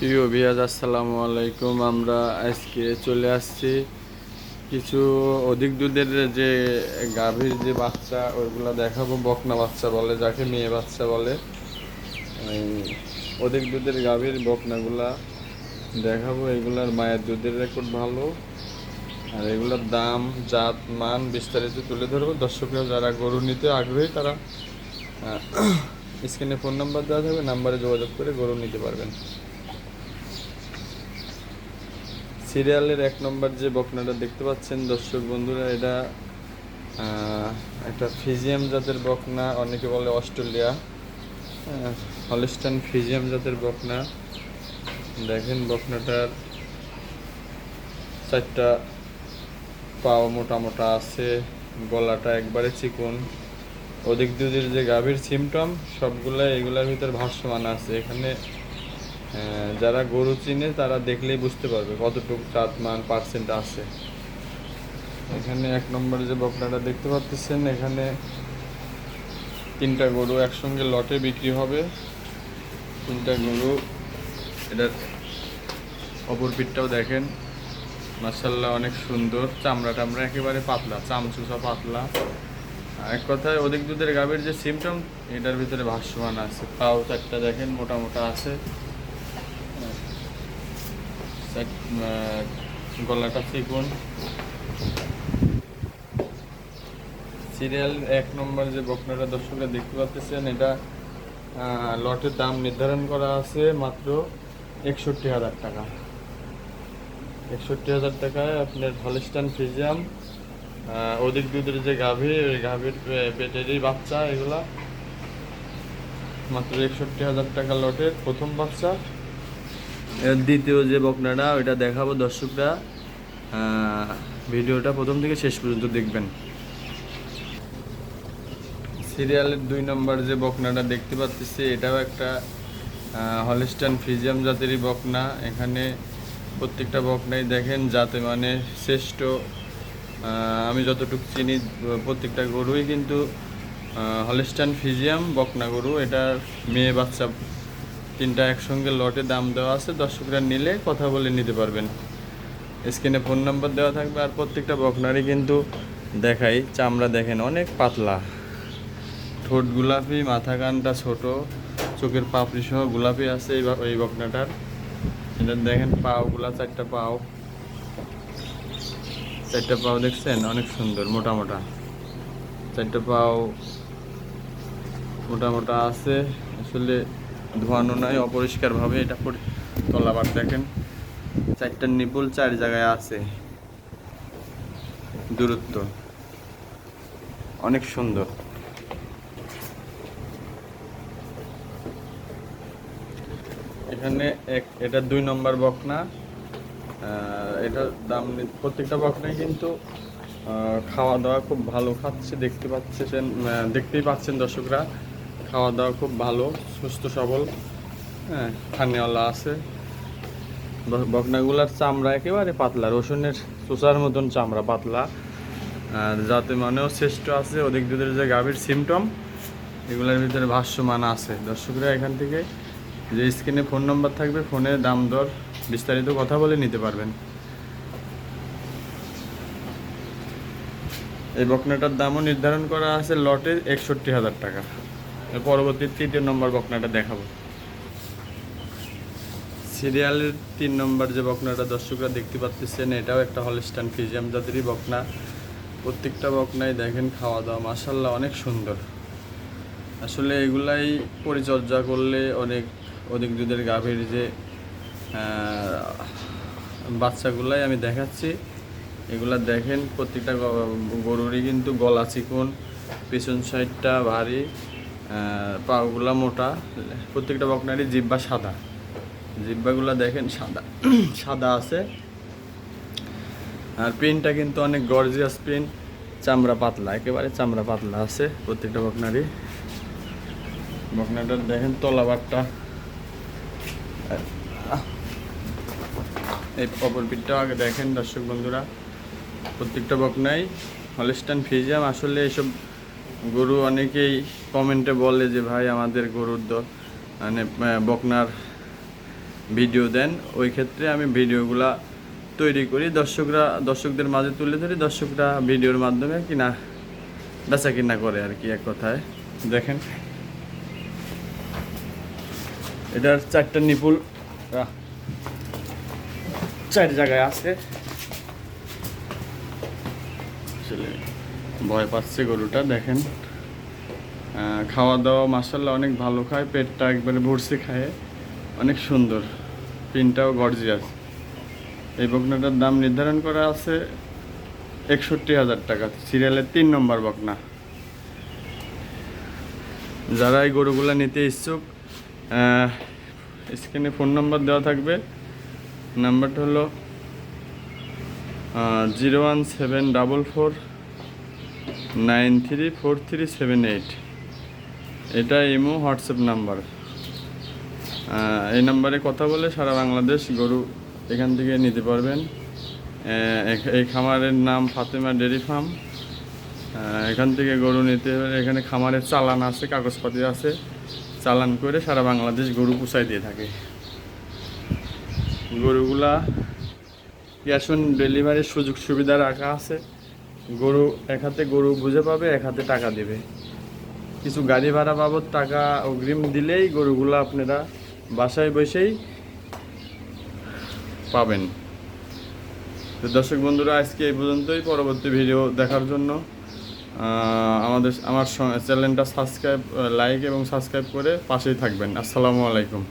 প্রিয় বিয়াজ, আসসালামু আলাইকুম। আমরা আজকে চলে আসছি কিছু অধিক দুধের যে গাভীর যে বাচ্চা ওইগুলো দেখাবো, বকনা বাচ্চা বলে, যাকে মেয়ে বাচ্চা বলে। অধিক দুধের গাভীর বকনাগুলা দেখাবো। এগুলার মায়ের দুধের রেকর্ড ভালো। আর এগুলোর দাম, জাত, মান বিস্তারিত তুলে ধরবো। দর্শকরা যারা গরু নিতে আগ্রহী, তারা স্ক্রিনে ফোন নাম্বার দেওয়া থাকবে, নাম্বারে যোগাযোগ করে গরু নিতে পারবেন। সিরিয়ালের এক নম্বর যে বকনাটা দেখতে পাচ্ছেন, দর্শক বন্ধুরা, এটা একটা ফিজিয়াম জাতের বকনা, অনেকে বলে অস্ট্রেলিয়া। হলিস্টান ফিজিয়াম জাতের বকনা। দেখেন বকনাটার চারটা পাও মোটা মোটা আছে, গলাটা একবারে চিকন। অধিক দুধের যে গাভীর সিমটম সবগুলা এগুলোর ভিতর ভাষ্যমান আছে। এখানে যারা গরু চিনে তারা দেখলেই বুঝতে পারবে কতটুকু চাঁদ, মান পার্সেন্ট আছে। এখানে এক নম্বরে যে বকনাটা দেখতে পাচ্ছেন, এখানে তিনটা গরু একসঙ্গে লটে বিক্রি হবে। তিনটা গরু এটার অপর পিঠটাও দেখেন। মার্শাল্লাহ অনেক সুন্দর। চামড়া টামড়া একেবারে পাতলা, চামচুসা পাতলা। এক কথায়, অধিক দুধের গাভীর যে সিমটম এটার ভিতরে ভাষ্যমান আছে। পাও চারটা দেখেন, মোটা মোটা আছে। গলাটা চিকন সিরিয়াল এক নম্বর যে বকনাটা দর্শকরা দেখতে পাচ্ছেন, এটা লটের দাম নির্ধারণ করা আছে মাত্র একষট্টি হাজার টাকা। একষট্টি হাজার টাকায় আপনার হলিস্টান ফিজিয়াম অধিক দুধের যে গাভী, ওই গাভীর পেটেরই বাচ্চা, এগুলা। মাত্র একষট্টি হাজার টাকা লটের প্রথম বাচ্চা। দ্বিতীয় যে বকনাটা, ওইটা দেখাবো দর্শকরা। ভিডিওটা প্রথম থেকে শেষ পর্যন্ত দেখবেন। সিরিয়ালের দুই নম্বর যে বকনাটা দেখতে পাচ্ছি এটাও একটা হলিস্টান ফিজিয়াম জাতেরই বকনা। এখানে প্রত্যেকটা বকনাই দেখেন যাতে মানে শ্রেষ্ঠ। আমি যতটুকু চিনি, প্রত্যেকটা গরুই কিন্তু হলিস্টান ফিজিয়াম বকনা গরু। এটার মেয়ে বাচ্চা তিনটা একসঙ্গে লটে দাম দেওয়া আছে, দর্শকরা নিলে কথা বলে নিতে পারবেন। স্ক্রিনে ফোন নাম্বার দেওয়া থাকবে আর প্রত্যেকটা বকনারই কিন্তু দেখাই, চামড়া দেখেন অনেক পাতলা। ঠোঁট গোলাপি, মাথা কানটা ছোট, চোখের পাপড়ি সহ গোলাপি আছে এই বকনাটার। এটা দেখেন পাও গুলা, চারটা পাও। চারটা পাও দেখছেন? অনেক সুন্দর, মোটা মোটা। চারটা পাও মোটা মোটা আছে। আসলে ধোয়ানো নয় অপরিষ্কারভাবে এটা পরি- তলাবার দেখেন। চারটা নিপুল চার জায়গায় আছে। দূরত্ব। অনেক সুন্দর। এখানে এক এটা দুই নম্বর বকনা। এটার দাম প্রত্যেকটা বকনাই কিন্তু খাওয়া দাওয়া খুব ভালো খাচ্ছে দেখতে পাচ্ছেন আহ, দেখতেই পাচ্ছেন দর্শকরা। খাওয়া দাওয়া খুব ভালো, সুস্থ, সবল। হ্যাঁ খানেওয়ালা আছে। বকনাগুলার চামড়া একেবারে পাতলা, রসুনের চোষার মতন চামড়া পাতলা। আর যাতে মানেও শ্রেষ্ঠ আছে অধিক দুধের যে গাভীর সিমটম এগুলোর ভিতরে ভাষ্যমান আছে। দর্শকরা এখান থেকে যে স্ক্রিনে ফোন নাম্বার থাকবে, ফোনে দাম দর বিস্তারিত কথা বলে নিতে পারবেন। এই বকনাটার দামও নির্ধারণ করা আছে লটে একষট্টি হাজার টাকা। পরবর্তী তৃতীয় নম্বর বকনাটা দেখাবো। সিরিয়ালের তিন নম্বর যে বকনাটা দর্শকরা দেখতে পাচ্ছেন, এটাও একটা হলস্টান ফিজিয়াম জাতেরই বকনা প্রত্যেকটা বকনাই দেখেন খাওয়া দাওয়া মাসাল্লাহ অনেক সুন্দর। আসলে এগুলাই পরিচর্যা করলে অনেক অধিক দুধের গাভীর যে বাচ্চাগুলাই আমি দেখাচ্ছি। এগুলা দেখেন, প্রত্যেকটা গরুরই কিন্তু গলা চিকন, পেছন সাইডটা ভারী। পাগুলা মোটা, প্রত্যেকটা বকনারই জিব্বা সাদা। জিব্বাগুলা দেখেন সাদা সাদা আছে। আর পেনটা কিন্তু অনেক গর্জিয়াস পেন চামড়া পাতলা, একেবারে চামড়া পাতলা আছে প্রত্যেকটা বকনারই। বকনাটার দেখেন তলাবারটা। এই অপর পিঠটাও আগে দেখেন দর্শক বন্ধুরা, প্রত্যেকটা বকনাই হলিস্টান ফিজিয়াম আসলে এসব গরু অনেকেই কমেন্টে বলে যে, ভাই, আমাদের গরুর দ মানে বকনার ভিডিও দেন। ওই ক্ষেত্রে আমি ভিডিওগুলা তৈরি করি। দর্শকরা, দর্শকদের মাঝে তুলে ধরি। দর্শকরা ভিডিওর মাধ্যমে কিনা বেচা কিনা করে আর কি এক কথায়। দেখেন। এটার চারটা নিপুল চার জায়গায় আছে। আসলে ভয় পাচ্ছে গরুটা, দেখেন। খাওয়া দাওয়া মাসাল্লাহ অনেক ভালো খায়, পেটটা একবারে ভরসে খায়। অনেক সুন্দর পিনটাও গর্জিয়াস এই বকনাটার দাম নির্ধারণ করা আছে একষট্টি হাজার টাকা, সিরিয়ালের তিন নম্বর বকনা। যারা এই গরুগুলো নিতে ইচ্ছুক স্ক্রিনে ফোন নাম্বার দেওয়া থাকবে। নাম্বারটা হলো zero one seven double four nine three four three seven eight. এটা ইমো, হোয়াটসঅ্যাপ নাম্বার। এই নাম্বারে কথা বলে সারা বাংলাদেশ গরু এখান থেকে নিতে পারবেন। এই খামারের নাম ফাতেমা ডেয়ারি ফার্ম। এখান থেকে গরু নিতে হলে এখানে খামারের চালান আছে, কাগজপাতি আছে। চালান করে সারা বাংলাদেশ গরু পুষাই দিয়ে থাকে। গরুগুলা ক্যাশ অন ডেলিভারির সুযোগ সুবিধা রাখা আছে। গরু, এক হাতে গরু বুঝে পাবে, এক হাতে টাকা দেবে। কিছু গাড়ি ভাড়া বাবদ টাকা অগ্রিম দিলেই গরুগুলো আপনারা বাসায় বসেই পাবেন। তো দর্শক বন্ধুরা, আজকে এই পর্যন্তই। পরবর্তী ভিডিও দেখার জন্য আমাদের, আমার চ্যানেলটা সাবস্ক্রাইব লাইক এবং সাবস্ক্রাইব করে পাশেই থাকবেন। আসসালামু আলাইকুম।